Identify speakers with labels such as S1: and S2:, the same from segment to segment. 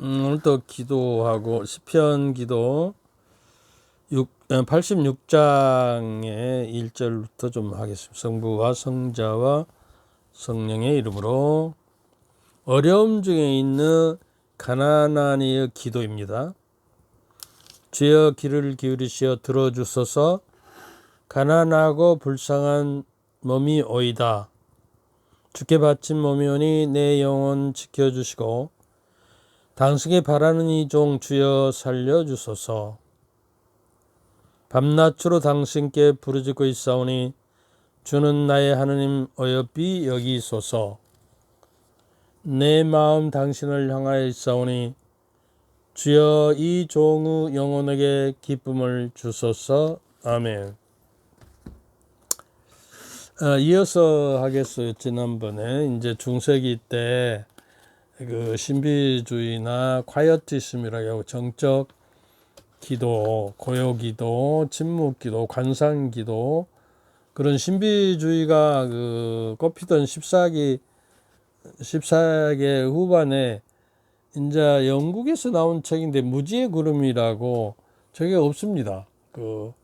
S1: 음, 오늘도 기도하고 시편 기도 86장의 1절부터 좀 하겠습니다. 성부와 성자와 성령의 이름으로 어려움 중에 있는 가난한 이의 기도입니다. 주여 귀를 기울이시어 들어주소서 가난하고 불쌍한 몸이 오이다. 주께 바친 몸이 오니 내 영혼 지켜주시고 당신이 바라는 이 종 주여 살려주소서. 밤낮으로 당신께 부르짖고 있사오니 주는 나의 하느님 어여삐 여기소서. 내 마음 당신을 향하여 있사오니 주여 이 종의 영혼에게 기쁨을 주소서. 아멘. 어, 이어서 하겠어요. 지난번에 이제 중세기 때 그 신비주의나 콰이어티즘이라고 하고 정적 기도, 고요 기도, 침묵 기도, 관상 기도 그런 신비주의가 그 꼽히던 14기 14기 후반에 이제 영국에서 나온 책인데 무지의 구름이라고 저게 없습니다. 그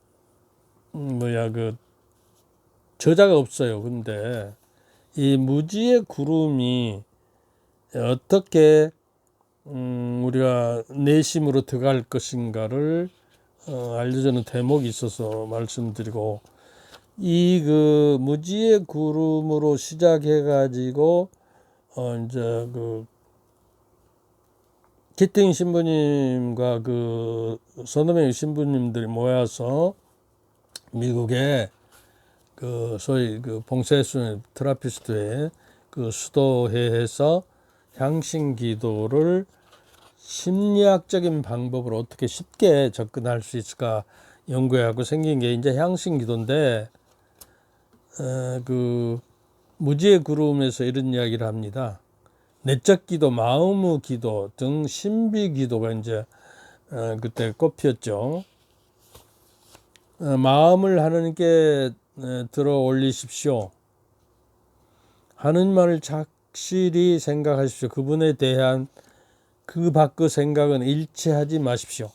S1: 음, 뭐야 그 저자가 없어요. 근데 이 무지의 구름이 어떻게 음, 우리가 내심으로 들어갈 것인가를 어, 알려주는 대목이 있어서 말씀드리고 이 그 무지의 구름으로 시작해 가지고 어 이제 그 키팅 신부님과 그 명의 신부님들이 모여서 미국에 그 소위 그 봉쇄수 트라피스트의 그 수도회에서 향신 기도를 심리학적인 방법으로 어떻게 쉽게 접근할 수 있을까 연구하고 생긴 게 이제 향신 기도인데 어, 그 무지의 구름에서 이런 이야기를 합니다. 내적 기도, 마음의 기도 등 신비 기도가 이제 어, 그때 꼽혔죠. 어, 마음을 하나님께 어, 들어 올리십시오. 하느님만을 착실히 생각하십시오. 그분에 대한 그 밖의 생각은 일치하지 마십시오.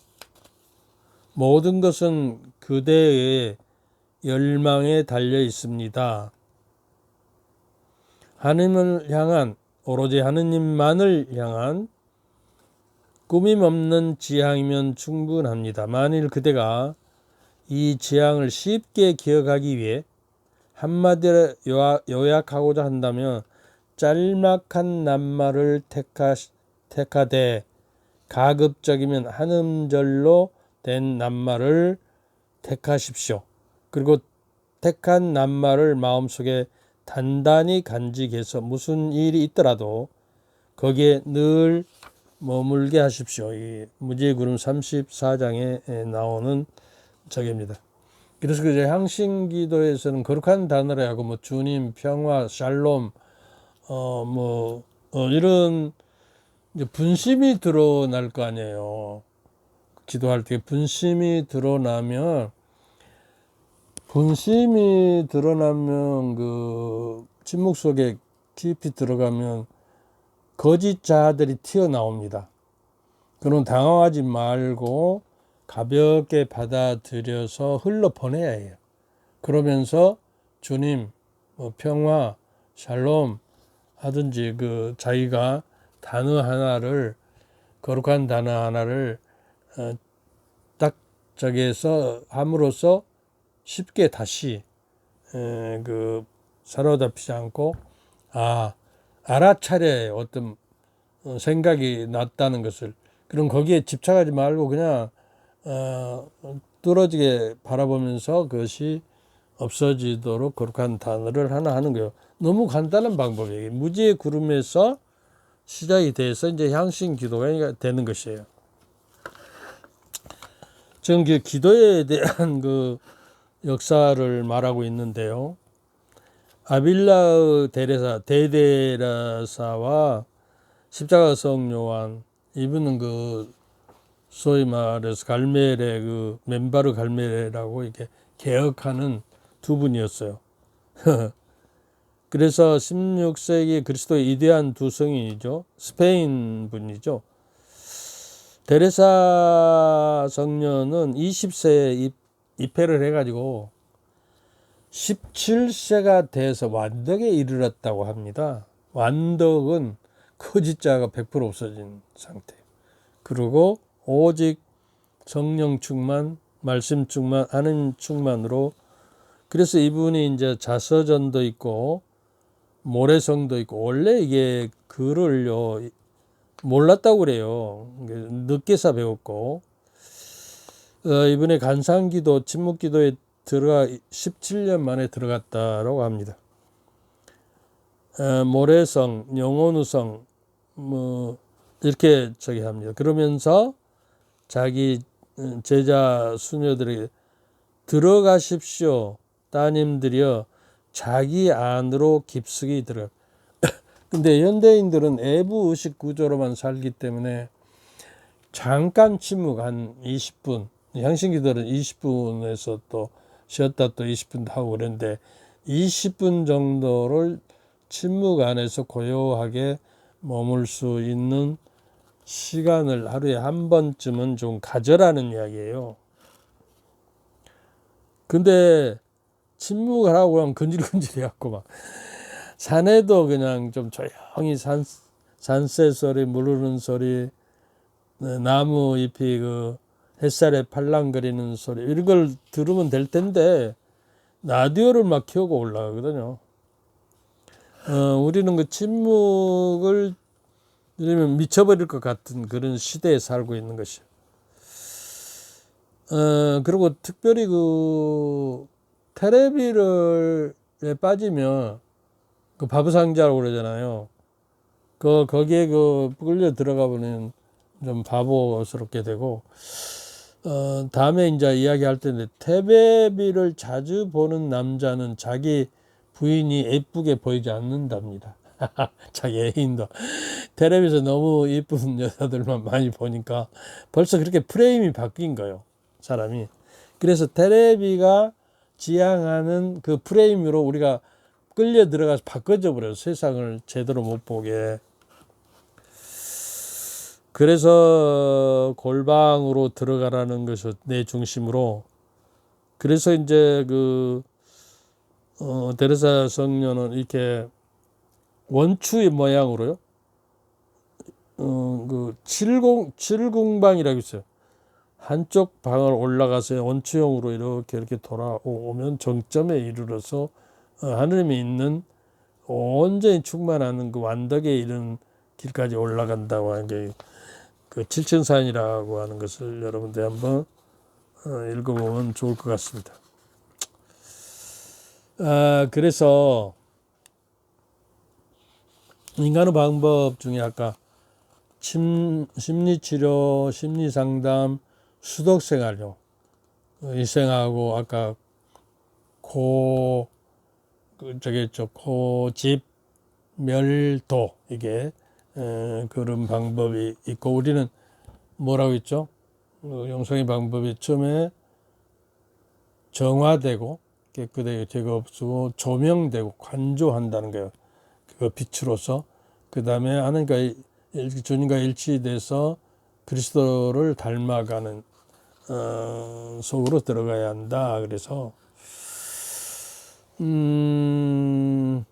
S1: 모든 것은 그대의 열망에 달려 있습니다. 하느님을 향한 오로지 하느님만을 향한 꾸밈 없는 지향이면 충분합니다. 만일 그대가 이 지향을 쉽게 기억하기 위해 한마디로 요약하고자 한다면 짤막한 낱말을 택하, 택하되 가급적이면 한 음절로 된 낱말을 택하십시오. 그리고 택한 낱말을 마음속에 단단히 간직해서 무슨 일이 있더라도 거기에 늘 머물게 하십시오. 이 무지의 구름 34장에 나오는 적입니다. 그래서 그 향신 기도에서는 거룩한 단어로 하고 뭐 주님, 평화, 샬롬, 어 뭐 어, 이런 이제 분심이 드러날 거 아니에요. 기도할 때 분심이 드러나면 분심이 드러나면 그 침묵 속에 깊이 들어가면 거짓 자들이 튀어나옵니다. 그럼 당황하지 말고 가볍게 받아들여서 흘러 보내야 해요. 그러면서 주님, 뭐 평화, 샬롬 하든지 그 자기가 단어 하나를 거룩한 단어 하나를 어, 딱 저기에서 함으로써 쉽게 다시 에, 그 사로잡히지 않고 아 알아차려 어떤 어, 생각이 났다는 것을 그럼 거기에 집착하지 말고 그냥 어, 뚫어지게 바라보면서 그것이 없어지도록 거룩한 단어를 하나 하는 거예요. 너무 간단한 방법이에요. 무지의 구름에서 시작이 돼서 이제 향신 기도가 되는 것이에요. 지금 그 기도에 대한 그 역사를 말하고 있는데요. 아빌라의 대레사, 대대라사와 십자가 성 요한, 이분은 그 소위 말해서 갈멜의 그 맨바르 갈멜이라고 이렇게 개혁하는 두 분이었어요. 그래서 16세기 그리스도의 이대한 두 성인이죠. 스페인 분이죠. 데레사 성녀는 20세에 입, 입회를 해가지고 17세가 돼서 완덕에 이르렀다고 합니다. 완덕은 거짓자가 100% 없어진 상태. 그리고 오직 성령 충만, 말씀 충만, 하는 충만으로 그래서 이분이 이제 자서전도 있고 모래성도 있고 원래 이게 글을요 몰랐다고 그래요. 늦게서 배웠고 어, 이번에 간상기도 침묵기도에 들어가 17년 만에 들어갔다라고 합니다. 어, 모래성, 영혼우성 뭐 이렇게 저기 합니다. 그러면서 자기 어, 제자 수녀들에게 들어가십시오. 따님들이여 자기 안으로 깊숙이 들어. 근데 현대인들은 애부 의식 구조로만 살기 때문에 잠깐 침묵 한 20분, 향신기들은 20분에서 또 쉬었다 또 20분도 하고 그랬는데 20분 정도를 침묵 안에서 고요하게 머물 수 있는 시간을 하루에 한 번쯤은 좀 가져라는 이야기예요. 근데 침묵을 하고 하면 근질근질해갖고 막 산에도 그냥 좀 조용히 산, 산새 소리, 물 흐르는 소리, 네, 나무 잎이 그 햇살에 팔랑거리는 소리 이런 걸 들으면 될 텐데 라디오를 막 켜고 올라가거든요. 어, 우리는 그 침묵을 이러면 미쳐버릴 것 같은 그런 시대에 살고 있는 것이요. 어, 그리고 특별히 그 테레비를 에 빠지면 그 바보상자라고 그러잖아요. 그 거기에 그 끌려 들어가 보면 좀 바보스럽게 되고 어 다음에 이제 이야기할 텐데 테레비를 자주 보는 남자는 자기 부인이 예쁘게 보이지 않는답니다. 자기 애인도 텔레비에서 너무 예쁜 여자들만 많이 보니까 벌써 그렇게 프레임이 바뀐 거예요. 사람이. 그래서 텔레비가 지향하는 그 프레임으로 우리가 끌려 들어가서 바꿔져 버려요. 세상을 제대로 못 보게. 그래서 골방으로 들어가라는 것이 내 중심으로. 그래서 이제 그, 어, 데레사 성녀는 이렇게 원추의 모양으로요. 어, 그, 칠공, 칠궁방이라고 있어요. 한쪽 방을 올라가서 원추형으로 이렇게 이렇게 돌아오면 정점에 이르러서 어, 하느님이 있는 온전히 충만하는 그 완덕에 이른 길까지 올라간다고 하는 게 그 칠천산이라고 하는 것을 여러분들 한번 어, 읽어보면 좋을 것 같습니다. 아, 그래서 인간의 방법 중에 아까 심, 심리치료, 심리상담, 수덕생활요. 일생하고 아까 고, 그 저기 저 고집 멸도 이게 에, 그런 방법이 있고 우리는 뭐라고 했죠? 그 영성의 방법이 처음에 정화되고 깨끗하게 죄가 없고 조명되고 관조한다는 거예요. 그 빛으로서 그 다음에 하나님과 주님과 일치돼서 그리스도를 닮아가는 어, 속으로 들어가야 한다. 그래서 음,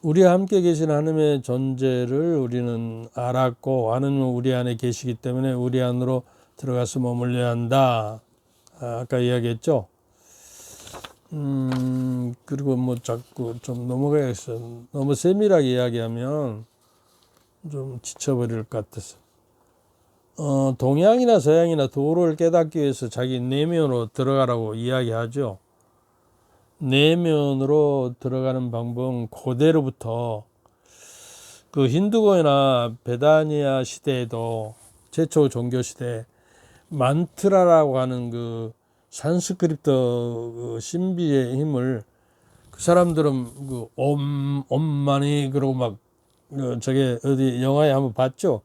S1: 우리와 함께 계신 하나님의 존재를 우리는 알았고 하나님은 우리 안에 계시기 때문에 우리 안으로 들어가서 머물려야 한다. 아, 아까 이야기했죠. 음, 그리고 뭐 자꾸 좀 넘어가야겠어. 너무 세밀하게 이야기하면 좀 지쳐버릴 것 같아서. 어, 동양이나 서양이나 도를 깨닫기 위해서 자기 내면으로 들어가라고 이야기하죠. 내면으로 들어가는 방법은 고대로부터 그 힌두교나 베다니아 시대에도 최초 종교 시대 만트라라고 하는 그 산스크리트 그 신비의 힘을 그 사람들은 그 옴, 옴만이 그러고 막그 저게 어디 영화에 한번 봤죠.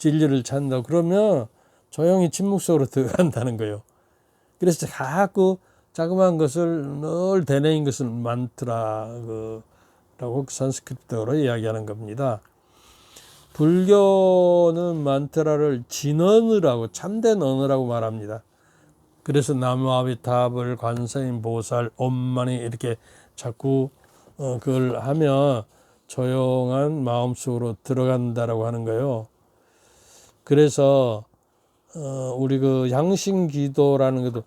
S1: 진리를 찾는다. 그러면 조용히 침묵 속으로 들어간다는 거예요. 그래서 자꾸 자그마한 것을 늘 되뇌인 것을 만트라 그라고 산스크리트어로 이야기하는 겁니다. 불교는 만트라를 진언어라고 참된 언어라고 말합니다. 그래서 나무아비탑을 관세인 보살 엄만이 이렇게 자꾸 어, 그걸 하면 조용한 마음속으로 들어간다라고 하는 거예요. 그래서 어, 우리 그 양심 기도라는 것도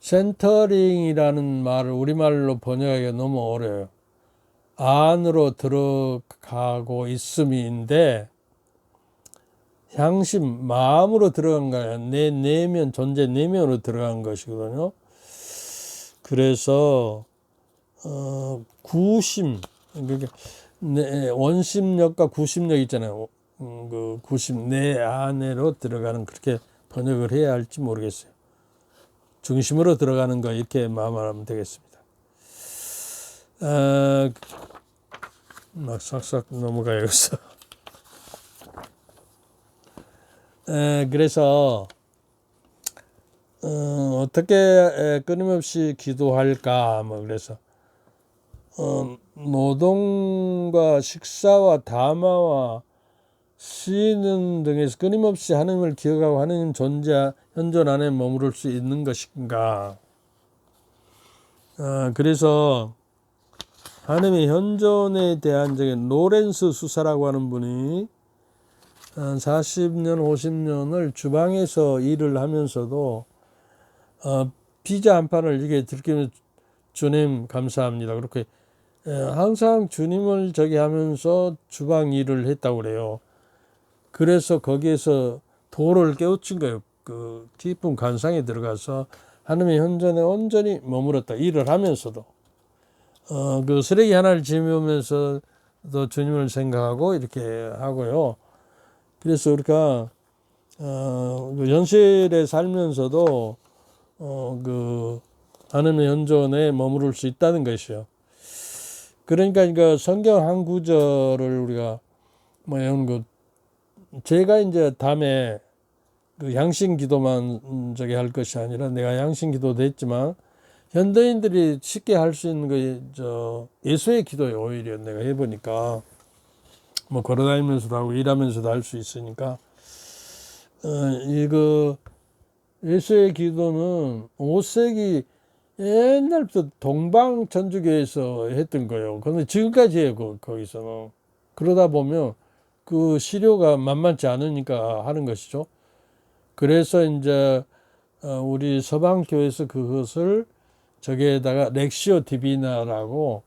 S1: 센터링이라는 말을 우리말로 번역하기가 너무 어려워요. 안으로 들어가고 있음인데 향심 마음으로 들어간 거야. 내 내면 존재 내면으로 들어간 것이거든요. 그래서 어 구심 그러니까 내 원심력과 구심력 있잖아요. 음, 그 구심 내 안으로 들어가는 그렇게 번역을 해야 할지 모르겠어요. 중심으로 들어가는 거 이렇게 마음하면 되겠습니다. 아, 막 싹싹 넘어가야겠어. 에, 그래서 어, 어떻게 에, 끊임없이 기도할까 뭐 그래서 어, 노동과 식사와 담화와 쉬는 등에서 끊임없이 하나님을 기억하고 하나님 존재 현존 안에 머무를 수 있는 것인가 어, 그래서 하나님의 현존에 대한 적인 노렌스 수사라고 하는 분이 한 40년, 50년을 주방에서 일을 하면서도 어, 피자 한 판을 이렇게 들키면 주님 감사합니다. 그렇게 에, 항상 주님을 저기 하면서 주방 일을 했다고 그래요. 그래서 거기에서 도를 깨우친 거예요. 그 깊은 관상에 들어가서 하나님의 현존에 온전히 머물렀다. 일을 하면서도. 어, 그 쓰레기 하나를 지우면서 또 주님을 생각하고 이렇게 하고요. 그래서 우리가 어, 그 현실에 살면서도 어, 그 하나님의 현존에 머무를 수 있다는 것이요. 그러니까 그 성경 한 구절을 우리가 뭐 이런 거 제가 이제 다음에 그 양심 기도만 저기 할 것이 아니라 내가 양심 기도도 했지만 현대인들이 쉽게 할 수 있는 거저 예수의 기도예요 오히려 내가 해보니까 뭐 걸어다니면서도 하고 일하면서도 할 수 있으니까 어, 이거 예수의 기도는 5세기 옛날부터 동방 천주교에서 했던 거예요. 근데 지금까지 해요 그, 거기서는 그러다 보면 그 시료가 만만치 않으니까 하는 것이죠. 그래서 이제 어, 우리 서방 교회에서 그것을 저기에다가 렉시오 디비나라고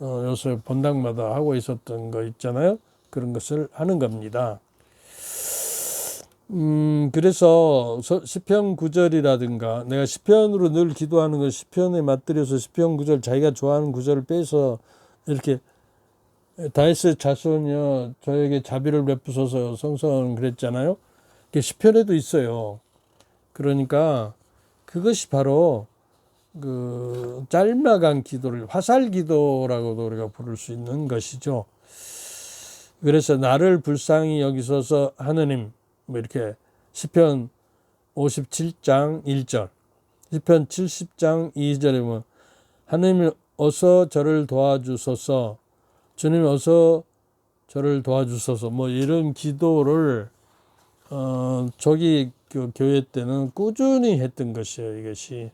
S1: 어, 요새 본당마다 하고 있었던 거 있잖아요. 그런 것을 하는 겁니다. 음, 그래서 시편 구절이라든가 내가 시편으로 늘 기도하는 거 시편에 맞들여서 시편 구절 자기가 좋아하는 구절을 빼서 이렇게 다이스 자손이여 저에게 자비를 베푸소서 성성 그랬잖아요. 그게 시편에도 있어요. 그러니까 그것이 바로 그 짤막한 기도를 화살 기도라고도 우리가 부를 수 있는 것이죠. 그래서 나를 불쌍히 여기소서 하느님 뭐 이렇게 시편 57장 1절 시편 70장 2절에 보면 하느님 어서 저를 도와주소서 주님 어서 저를 도와주소서 뭐 이런 기도를 어 저기 그 교회 때는 꾸준히 했던 것이에요 이것이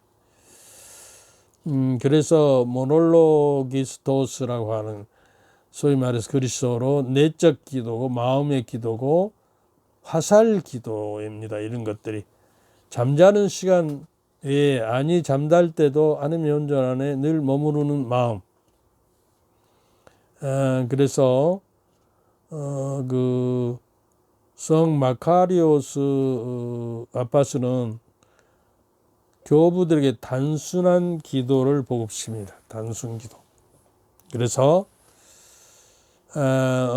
S1: 음 그래서 모놀로기스토스라고 하는 소위 말해서 그리스도로 내적 기도고 마음의 기도고 화살 기도입니다. 이런 것들이 잠자는 시간 에 아니 잠잘 때도 하나님의 온전 안에 늘 머무르는 마음. 아, 그래서 어, 그성 마카리오스 어, 아빠스는 교부들에게 단순한 기도를 보급십니다. 단순 기도. 그래서 어,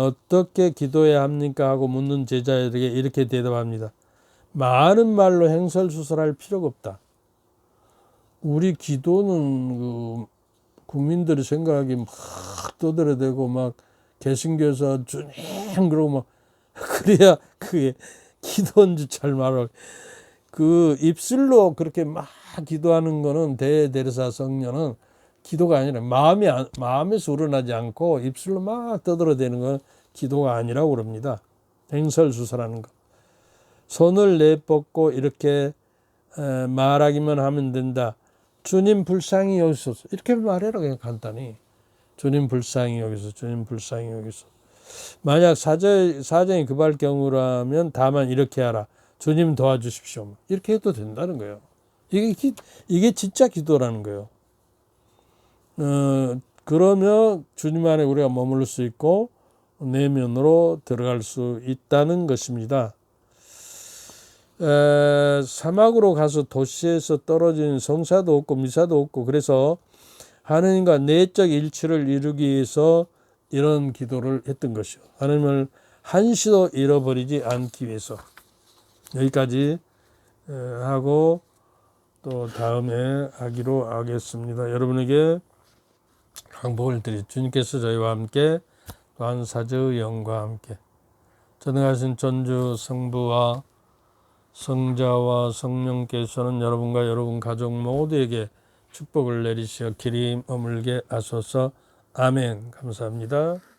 S1: 어떻게 기도해야 합니까? 하고 묻는 제자에게 이렇게 대답합니다. 많은 말로 행설수설할 필요가 없다. 우리 기도는 그 국민들이 생각하기 막 떠들어대고 막 개신교에서 주님 그러고 막 그래야 그게 기도인 줄잘 말하고 그 입술로 그렇게 막 기도하는 거는 대대리사 성녀는 기도가 아니라 마음이 마음에서 우러나지 않고 입술로 막 떠들어대는 건 기도가 아니라고 그럽니다. 행설수사라는 거. 손을 내뻗고 이렇게 에, 말하기만 하면 된다. 주님 불쌍히 여기소서. 이렇게 말해라 그냥 간단히. 주님 불쌍히 여기서 주님 불쌍히 여기서. 만약 사정이 급할 경우라면 다만 이렇게 하라. 주님 도와주십시오. 이렇게 해도 된다는 거예요. 이게, 기, 이게 진짜 기도라는 거예요. 어, 그러면 주님 안에 우리가 머무를 수 있고 내면으로 들어갈 수 있다는 것입니다. 에, 사막으로 가서 도시에서 떨어진 성사도 없고 미사도 없고 그래서 하느님과 내적 일치를 이루기 위해서 이런 기도를 했던 것이요. 하나님을 한시도 잃어버리지 않기 위해서 여기까지 에, 하고 또 다음에 하기로 하겠습니다. 여러분에게 항복을 드리 주님께서 저희와 함께 또한 사제의 영과 함께 전능하신 전주 성부와 성자와 성령께서는 여러분과 여러분 가족 모두에게 축복을 내리시어 길이 머물게 하소서 아멘 감사합니다.